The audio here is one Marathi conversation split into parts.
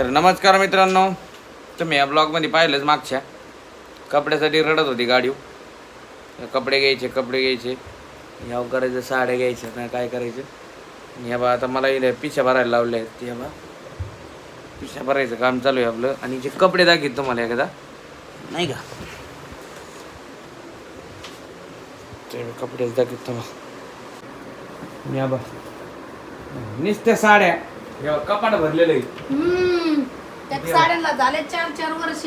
तर नमस्कार मित्रांनो तुम्ही या ब्लॉगमध्ये पाहिलंच मागच्या. कपड्यासाठी रडत होती गाडी कपडे घ्यायचे कपडे घ्यायचे. याव करायचं साड्या घ्यायच्या नाही काय करायचं. या बा आता मला इथे पिशा भरायला लावले आहेत. या बा पिशा भरायचं काम चालू आहे आपलं. आणि जे कपडे दाखवत तुम्हाला एकदा नाही का? ते कपडे दाखवत तुम्हाला या बा नुसत्या साड्या. या कपाट भरलेलं आहे. साड्यांना झाले चार चार वर्ष.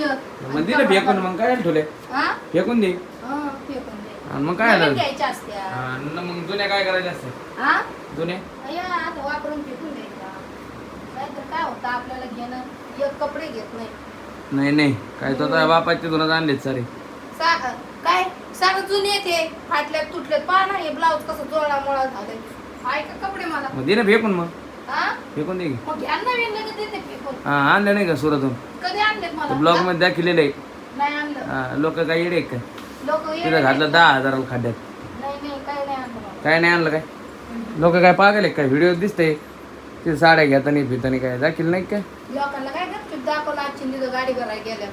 मग दिलं फेकून मग काय ठेवले? हा? फेकून दे. हा, फेकून दे. आणि मग काय नवीन झालं घ्यायच्या असत्या. हा, न मग जुन्या काय करायचे असते? हा? जुने? अय्या, आता वापरून फेकून द्यायचा. नाहीतर काय होतं? आपल्याला घेणं एक कपडे घेत नाही. नाही नाही. काय तो आता बापाचे तिथूनच आणलेत सारे. सा काय? सारं जुने ते फाटल्यात तुटलेत पहा ना हे ब्लाऊज कसं जोडा मोळा झाले आहे का कपडे मला? मग दे ना फेकून मग? फेकून दे की. हा आणलं नाही का सुरतून? ब्लॉगमध्ये दाखवलेलं आहे. लोक काय येडे काय लोक तिथं घातलं दहा नाही नाही काय नाही आणलं काय? लोक काय पागल आहे काय व्हिडिओ दिसते ते साड्या घेताना फिरताना काय दाखल नाही काय लोकांना काय गपचूप दाखवलं आजची तिथं गाडी भरायला गेल्या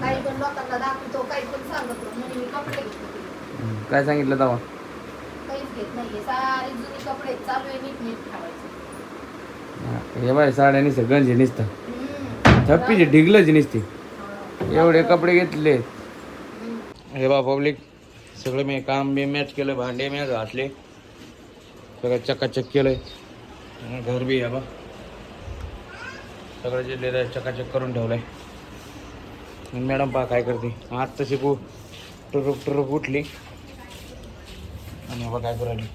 काही पण लोकांना दाखवतो काही पण सांगतो. म्हणजे मी कपडे घेतले. हम्म, काय सांगितलं तेव्हा काहीच घेत नाहीये. सारे जुने कपडे चालू आहे नीट नीट ठेवायचं. हा, बाय साड्या निसतं गंज निसतं. छप्पीची ढिगलंच निसते. हा. एवढे कपडे घेतले. हे बा पब्लिक सगळं मी काम बी मॅच केलं भांडे मी घातले. सगळं चकाचक केलंय. आणि घर बी आहे बा. सगळं जे चकाचक करून ठेवलंय. मॅडम पहा काय करते. आज तशी कू टुरुक टुरुक उठली. आणि बा काय करायली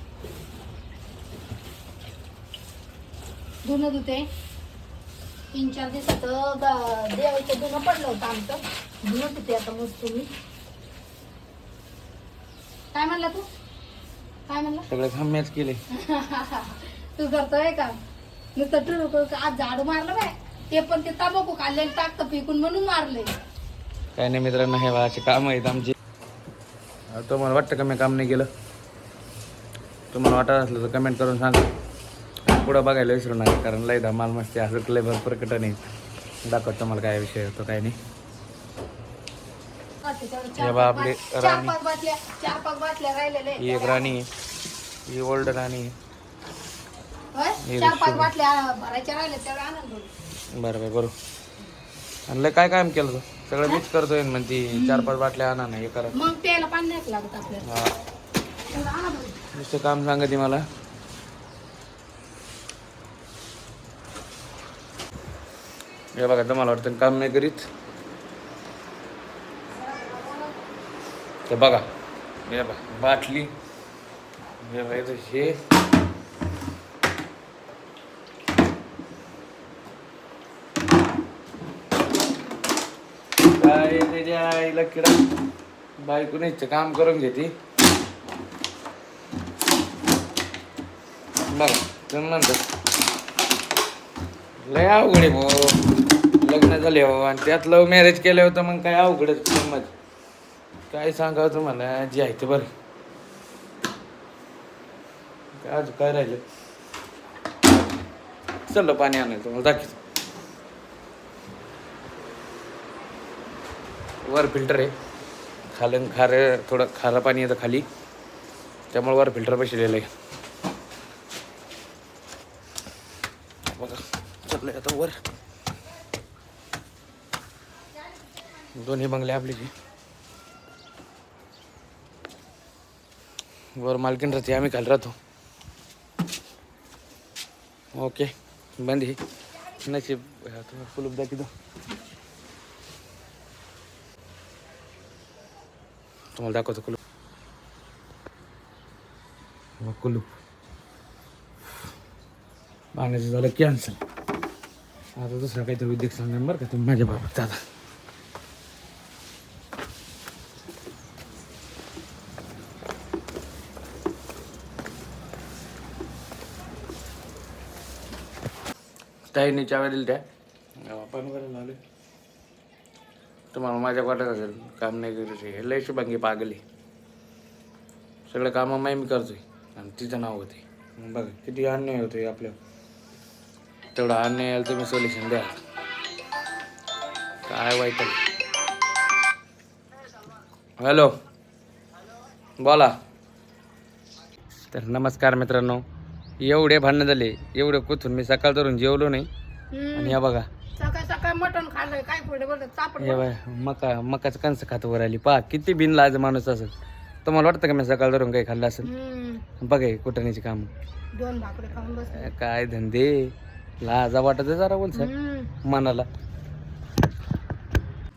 धुणं धुते. तीन चार दिवसात देवाचं धुणं पडलं होतं आमचं. धुणं धुते आता मस्त तुम्ही काय म्हणला तू? काय म्हणला? सगळं मॅच केले. तू करतोय का? नुसतं टुरुक आज झाडू मारलं काय ते पण ते तंबाखू खाल्लेलं टाकतं पिकून म्हणून मारले. काय नाही मित्रांनो हे असे काम आहेत आमची. तुम्हाला वाटतं का मी काम नाही केलं? तुम्हाला वाटत असलं तर कमेंट करून सांगा. पुढं बघायला विसरू नका कारण लय धमाल मस्ती असं लय भरपूर कट नाही दाखवत तुम्हाला काय विषय होतो काय नाही. आपली राणी. ही एक राणी ही ओल्ड राणी बरं बरं बरोबर आणि लय काय काम केलं तू? सगळं मीच करतोय ना म्हणती चार पाच बाटल्या आणा ना हे करा. मग प्यायला पाणी नाही लागत आपल्याला. हा. नुसतं काम ती मला. या बघा मला वाटतं काम नाही करीत? तर बघा हे बघा बाटली. हे बघा हे. काय त्याच्या आईला किडा बायकोनीचं काम करून घेते बघा तुम्ही म्हणतात लय अवघड आहे भाऊ. लग्न झाले हो आणि त्यात लव मॅरेज केलं होतं मग काय अवघडच किंमत काय सांगावं तुम्हाला? जे आहे ते बरं. आज अजून काय राहिलं? चल पाणी आणायचं तुम्हाला दाखवतो. वर फिल्टर आहे. खालून खारं थोडं खारं पाणी येतं खाली. त्यामुळे वर फिल्टर बसलेलं आहे बघा बरोबर. दोन्ही बंगले आपले जी वर मालकीन राहते आम्ही खाली राहतो. ओके बंद. आहे नशीब फुल उपदा किती तुम्हाला दाखवतो कुलूप कुलूप पाण्याचं झालं कॅन्सल. आता दुसरा काहीतरी उद्योग सांगा बरं का? तुम्ही माझ्या बाबत दादा ताईने चाव्या दिल्या त्या आपण बरं लावले तुम्हाला माझ्या वाटत असेल काम नाही करायचं हे लय शुभांगी पागली सगळं कामं माही मी करतोय. आणि तिचं नाव होते मग बघा किती अन्याय होते आपल्या तेवढं अन्यायाला तुम्ही सोल्युशन द्या. काय वाईट हॅलो बोला. तर नमस्कार मित्रांनो. एवढे भांडणं झाले एवढे कुथून मी सकाळ धरून जेवलो नाही. आणि या बघा. सकाळ सकाळ मटण खाल्लंय काय पुढे बोलत चापड हे बाय मका मकाचं कंस खात वर आली. पहा किती बिन लाज माणूस असेल. तुम्हाला वाटतं का मी सकाळ धरून काही खाल्लं असेल? हम्म. बघा हे कुटाण्याची काम. दोन भाकरे खाऊन बस काय धंदे? लाजा वाटत जरा बोल सर मनाला.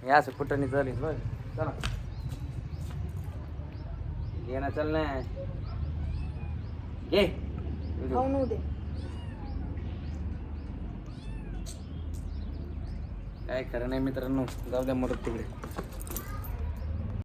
हे असं कुटाने चालेल बघ. चला. ये ना चल ना. घे खाऊन होऊ दे. काय खरं नाही मित्रांनो. जाऊ द्या मरत तिकडे.